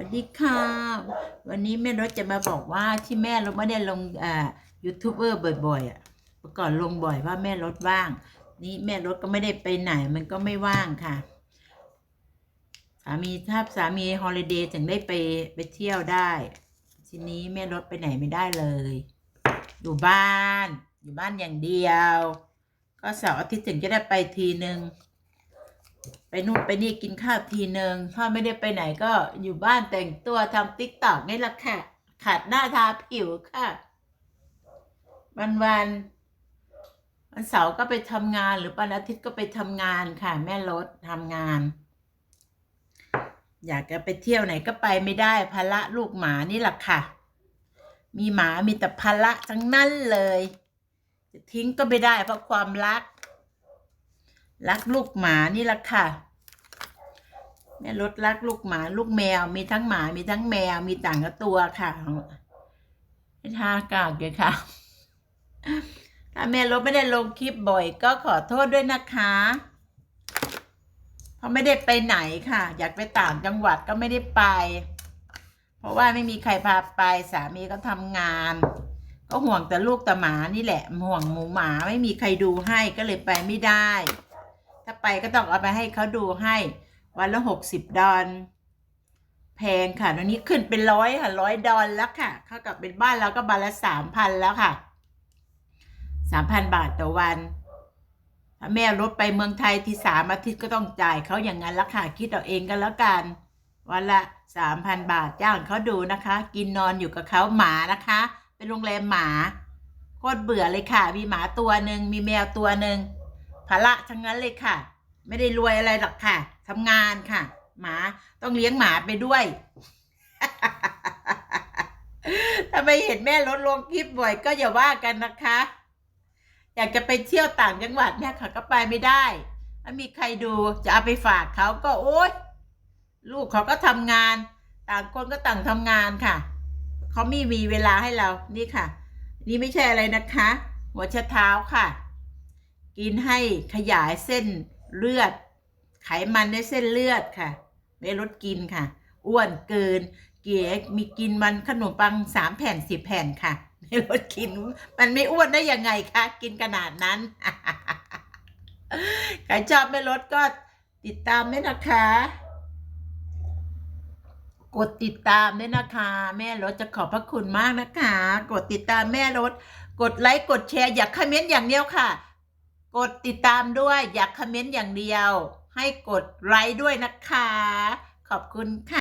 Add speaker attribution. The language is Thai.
Speaker 1: วัสดีค่ะ วันนี้แม่รถจะมาบอกว่าที่แม่รถไม่ได้ลงอ่ายูทูบเบอร์บ่อยๆอะเมื่อก่อนลงบ่อยว่าแม่รถว่าง นี่แม่รถก็ไม่ได้ไปไหนมันก็ไม่ว่างค่ะ สามีถ้าสามีฮอลิเดย์ถึงได้ไปไปเที่ยวได้ ทีนี้แม่รถไปไหนไม่ได้เลย อยู่บ้าน อยู่บ้านอย่างเดียว ก็เสาร์อาทิตย์ถึงจะได้ไปทีหนึ่ง ไปนู่นไปนี่กินข้าวทีหนึ่งถ้าไม่ได้ไปไหนก็อยู่บ้านแต่งตัวทำติ๊กตอกนี่แหละค่ะ ขัดหน้าทาผิวค่ะ วันวันวันเสาร์ก็ไปทำงานหรือวันอาทิตย์ก็ไปทำงานค่ะ แม่รถทำงาน อยากจะไปเที่ยวไหนก็ไปไม่ได้ภาระลูกหมานี่แหละค่ะ มีหมามีแต่ภาระทั้งนั้นเลย จะทิ้งก็ไม่ได้เพราะความรักรักลูกหมานี่แหละค่ะ แม่รถรักลูกหมาลูกแมว มีทั้งหมามีทั้งแมวมีต่างกับตัวค่ะไม่ทากากเลยค่ะ ถ้าแม่รถไม่ได้ลงคลิปบ่อย ก็ขอโทษด้วยนะคะเพราะไม่ได้ไปไหนค่ะ อยากไปต่างจังหวัดก็ไม่ได้ไป เพราะว่าไม่มีใครพาไปสามีก็ทำงาน ก็ห่วงแต่ลูกแต่หมานี่แหละห่วงหมูหมาไม่มีใครดูให้ก็เลยไปไม่ได้ ถ้าไปก็ต้องเอาไปให้เขาดูให้ วันละหกสิบดอลแพงค่ะตอนนี้ขึ้นเป็นร้อยค่ะร้อยดอลแล้วค่ะเข้ากับเป็นบ้านเราก็บานละสามพันแล้วค่ะสามพันบาทต่อวัน ถ้าแม่รถไปเมืองไทยที่สามอาทิตย์ก็ต้องจ่ายเขาอย่างนั้นละค่ะคิดเอาเองกันแล้วกัน วันละสามพันบาทจ้างเขาดูนะคะ กินนอนอยู่กับเขาหมานะคะ เป็นโรงแรมหมาโคตรเบื่อเลยค่ะ มีหมาตัวหนึ่งมีแมวตัวหนึ่งภาระทั้งนั้นเลยค่ะ ไม่ได้รวยอะไรหรอกค่ะ ทำงานค่ะ หมาต้องเลี้ยงหมาไปด้วยถ้าไมเห็นแม่ลดลงคลิปบ่อยก็อย่าว่ากันนะคะ อยากจะไปเที่ยวต่างจังหวัดเนี่ยค่ะก็ไปไม่ได้ถ้ามีใครดูจะเอาไปฝากเขาก็โอ๊ยลูกเขาก็ทำงาน ต่างคนก็ต่างทำงานค่ะเขาไม่มีเวลาให้เรานี่ค่ะ นี่ไม่ใช่อะไรนะคะ หัวชะเท้าค่ะ กินให้ขยายเส้นเลือด ไขมันในเส้นเลือดค่ะไม่ลดกินค่ะ อ้วนเกิน เกียมีกินมันขนมปังสามแผ่นสิบแผ่นค่ะไม่ลดกิน มันไม่อ้วนได้ยังไงคะกินขนาดนั้นใครชอบไม่ลดก็ติดตามด้วยนะคะ กดติดตามด้วยนะคะ แม่รถจะขอบพระคุณมากนะคะ กดติดตามแม่รถ กดไลค์กดแชร์ อยากคอมเมนต์อย่างเดียวค่ะ กดติดตามด้วยอยากคอมเมนต์อย่างเดียว ให้กดไลค์ด้วยนะคะ ขอบคุณค่ะ